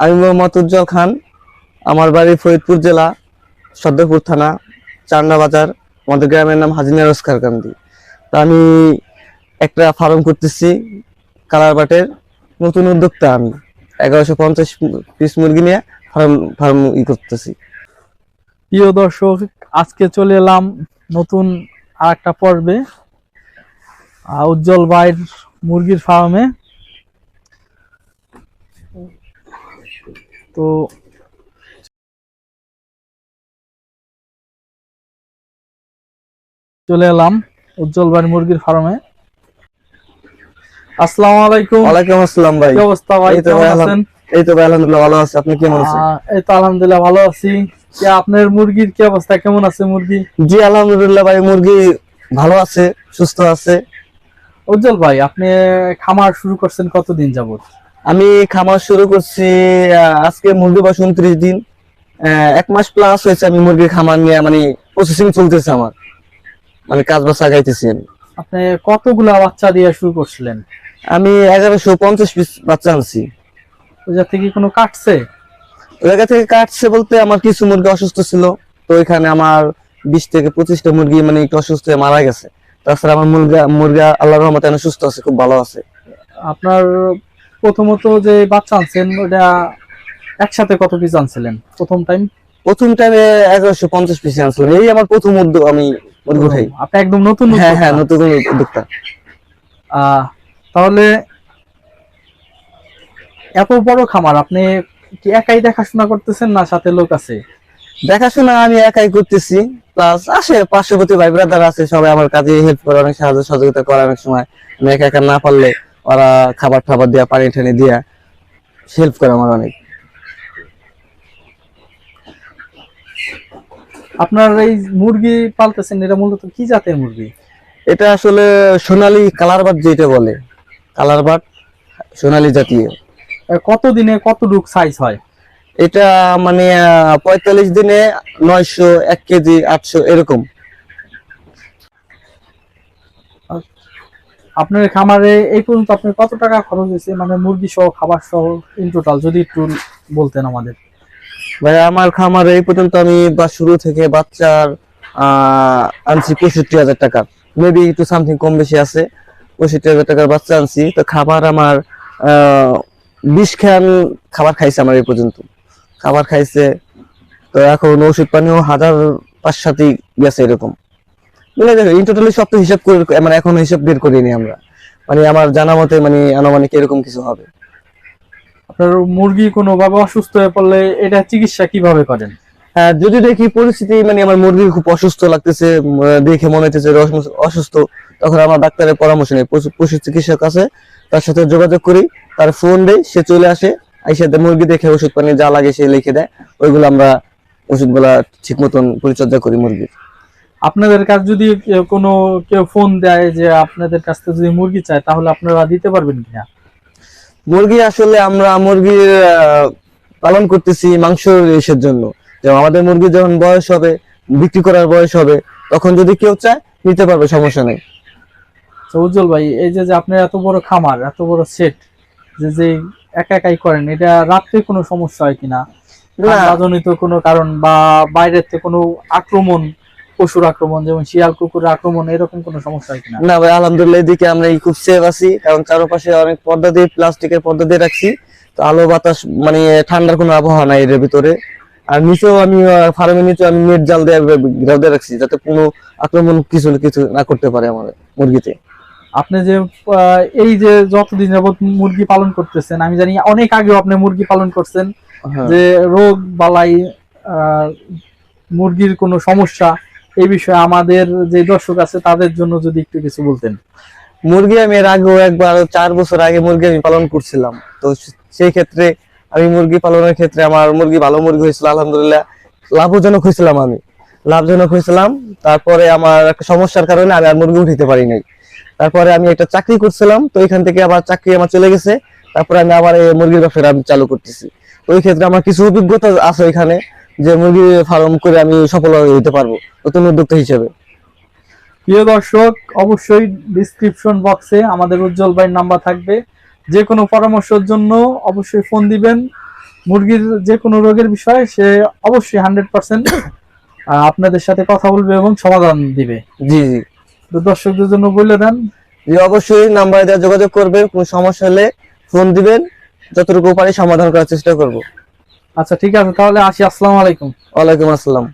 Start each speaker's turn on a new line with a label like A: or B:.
A: আমি মোহাম্মদ উজ্জ্বল খান। আমার বাড়ি ফরিদপুর জেলা, সদ্যপুর থানা, চান্ডা বাজার। আমাদের গ্রামের নাম হাজিনা রোজকার কান্দি তা আমি একটা ফার্ম করতেছি, কালার বাটের। নতুন উদ্যোক্তা আমি। এগারোশো পঞ্চাশ পিস মুরগি নিয়ে ফার্ম ফার্ম ই করতেছি।
B: প্রিয় দর্শক, আজকে চলে এলাম নতুন আর একটা পর্বে উজ্জ্বল বাইর মুরগির ফার্মে। তো চলে এলাম উজ্জ্বল বাইর মুরগির ফার্মে আসসালামু আলাইকুম।
A: ওয়ালাইকুম আসসালাম ভাই।
B: কি অবস্থা ভাই? কেমন আছেন?
A: এই তো ভাই আলহামদুলিল্লাহ ভালো আছে। আপনি কেমন আছেন?
B: এই তো আলহামদুলিল্লাহ ভালো আছি। কি আপনার মুরগির কি অবস্থা? কেমন আছে মুরগি?
A: জি আলহামদুলিল্লাহ ভাই মুরগি ভালো আছে সুস্থ আছে।
B: উজ্জ্বল ভাই আপনি খামার শুরু করছেন কতদিন যাবত
A: আমি খামার শুরু করছি আজকে মুরগি বয়স উনত্রিশ দিন। এক মাস প্লাস হয়েছে আমি মুরগির খামার নিয়ে মানে প্রসেসিং চলতেছে আমার। মানে কাজ বাজ আগাইতেছি আমি।
B: আপনি কতগুলা বাচ্চা দিয়ে শুরু করছিলেন?
A: আমি এগারোশো পঞ্চাশ পিস বাচ্চা আনছি।
B: ওই জায়গা থেকে কোনো কাটছে?
A: ওই জায়গা থেকে কাটছে বলতে আমার কিছু মুরগি অসুস্থ ছিল তো এখানে আমার বিশ থেকে পঁচিশটা মুরগি মানে একটু অসুস্থ হয়ে মারা গেছে। তাছাড়া আমার মুরগা মুরগা আল্লাহর রহমতে অনেক সুস্থ আছে খুব ভালো আছে।
B: আপনার প্রথমত যে বাচ্চা আনছেন ওটা একসাথে কত পিস আনছিলেন? প্রথম টাইম
A: প্রথম টাইমে এগারোশো পঞ্চাশ পিস আনছিলাম। এই আমার প্রথম উদ্যোগ আমি উঠাই।
B: আপনি একদম নতুন
A: হ্যাঁ হ্যাঁ নতুন উদ্যোক্তা।
B: তাহলে এত বড় খামার আপনি কি একাই দেখাশোনা করতেছেন না সাথে লোক আছে?
A: দেখাশোনা আমি একাই করতেছি। প্লাস আসে পার্শ্ববর্তী ভাই ব্রাদার আছে সবাই আমার কাজে হেল্প করে অনেক সাহায্য সহযোগিতা করে অনেক সময়। আমি একা একা না পারলে ওরা খাবার টাবার দেওয়া পানি টানি দিয়া হেল্প করে আমার অনেক।
B: আপনার এই মুরগি পালতেছেন এটা মূলত কি জাতের মুরগি?
A: এটা আসলে সোনালি কালার বাট যেটা বলে কালার বাট সোনালী জাতীয়।
B: কত দিনে কতটুক সাইজ হয়?
A: এটা মানে পঁয়তাল্লিশ দিনে নয়শো এক কেজি আটশো এরকম।
B: আপনার খামারে এই পর্যন্ত আপনার কত টাকা খরচ হয়েছে? মানে মুরগি সহ, খাবার সহ ইন টোটাল যদি একটু বলতেন আমাদের।
A: ভাই, আমার খামারে এই পর্যন্ত আমি বা শুরু থেকে বাচ্চার আনছি পঁয়ষট্টি হাজার টাকা। মেবি একটু সামথিং কম বেশি আছে। পঁয়ষট্টি হাজার টাকার বাচ্চা আনছি। তো খাবার আমার বিশ খান খাবার খাইছে আমার এই পর্যন্ত। খাবার খাইছে, তো এখন ওষুধ পানিও হাজার পাঁচ সাতই গেছে এরকম। মানে দেখো ইন টোটালি সব তো হিসাব করে মানে এখন হিসাব বের করিনি আমরা। মানে আমার জানা মতে মানে আনুমানিক এরকম কিছু হবে।
B: আপনার মুরগি কোনোভাবে অসুস্থ হয়ে পড়লে এটা চিকিৎসা কীভাবে করেন?
A: হ্যাঁ যদি দেখি পরিস্থিতি মানে আমার মুরগি খুব অসুস্থ লাগতেছে দেখে মনে হচ্ছে অসুস্থ তখন আমার ডাক্তারের পরামর্শ নেই। পশু চিকিৎসক আছে তার সাথে যোগাযোগ করি তার ফোন দেয় সে চলে আসে দে- মুরগি দেখে ওষুধ পানি যা লাগে সে লিখে দেয় ওইগুলো আমরা ওষুধগুলা ঠিক মতন পরিচর্যা করি মুরগির।
B: আপনাদের কাছে যদি কেউ- কোনো কেউ ফোন দেয় যে আপনাদের কাছ থেকে যদি মুরগি চায় তাহলে আপনারা দিতে পারবেন কিনা?
A: মুরগি আসলে আমরা মুরগির পালন করতেছি মাংস ইসের জন্য। যেমন আমাদের মুরগি যখন বয়স হবে বিক্রি করার বয়স হবে তখন যদি কেউ চায় নিতে পারবে সমস্যা নেই।
B: তো উজ্জ্বল ভাই এই যে যে আপনার এত বড় খামার এত বড় সেট যে যে একা একাই করেন এটা রাত্রে কোনো সমস্যা হয় কিনা?
A: না।
B: কোনো কারণ বা বাইরের থেকে কোনো আক্রমণ পশুর আক্রমণ যেমন শিয়াল কুকুর আক্রমণ এরকম কোনো সমস্যা হয় কিনা?
A: না ভাই আলহামদুলিল্লাহ এদিকে আমরা খুব সেফ আছি কারণ চারপাশে অনেক পর্দা দিয়ে প্লাস্টিকের পর্দা দিয়ে রাখছি। তো আলো বাতাস মানে ঠান্ডার কোনো আবহাওয়া নাই এর ভিতরে। আর নিচেও আমি ফার্মের নিচে আমি নেট জাল দিয়ে ঘেরাও দিয়ে রাখছি যাতে কোনো আক্রমণ কিছু কিছু না করতে পারে আমাদের মুরগিতে।
B: আপনি যে এই যে যতদিন যাবত মুরগি পালন করতেছেন আমি জানি অনেক আগেও আপনি মুরগি পালন করছেন
A: হ্যাঁ।
B: যে রোগ বালাই আহ, মুরগির কোনো সমস্যা এই বিষয়ে আমাদের যে দর্শক আছে, তাদের জন্য যদি একটু কিছু বলতেন।
A: মুরগি আমি এর আগেও একবার, চার বছর আগে মুরগি আমি পালন করছিলাম। তো সেই ক্ষেত্রে আমি মুরগি পালনের ক্ষেত্রে আমার মুরগি ভালো মুরগি হয়েছিল, আলহামদুলিল্লাহ লাভজনক হয়েছিলাম আমি। লাভজনক হয়েছিলাম। তারপরে আমার একটা সমস্যার কারণে আমি আর মুরগি উঠাইতে পারি নাই। তারপরে আমি একটা চাকরি করছিলাম, তো এখান থেকে আবার চাকরি আমার চলে গেছে। তারপরে আমি আবার এই মুরগির ব্যবসাটা আমি চালু করতেছি। ওই ক্ষেত্রে আমার কিছু অভিজ্ঞতা আছে এখানে। যে মুরগি ফার্ম করে আমি সফল হতে পারব নতুন উদ্যোক্তা হিসেবে।
B: প্রিয় দর্শক অবশ্যই ডিসক্রিপশন বক্সে আমাদের উজ্জ্বল ভাইয়ের নাম্বার থাকবে। যে কোনো পরামর্শের জন্য অবশ্যই ফোন দিবেন। মুরগির যে কোনো রোগের বিষয়ে সে অবশ্যই হান্ড্রেড পার্সেন্ট আপনাদের সাথে কথা বলবে এবং সমাধান দিবে।
A: জি জি।
B: তো দর্শকদের জন্য বলে দেন।
A: জি অবশ্যই নাম্বার দেওয়া যোগাযোগ করবেন কোনো সমস্যা হলে ফোন দিবেন। যতটুকু পারি সমাধান করার চেষ্টা করব।
B: আচ্ছা ঠিক আছে তাহলে আসি আসসালামু আলাইকুম।
A: ওয়ালাইকুম আসসালাম।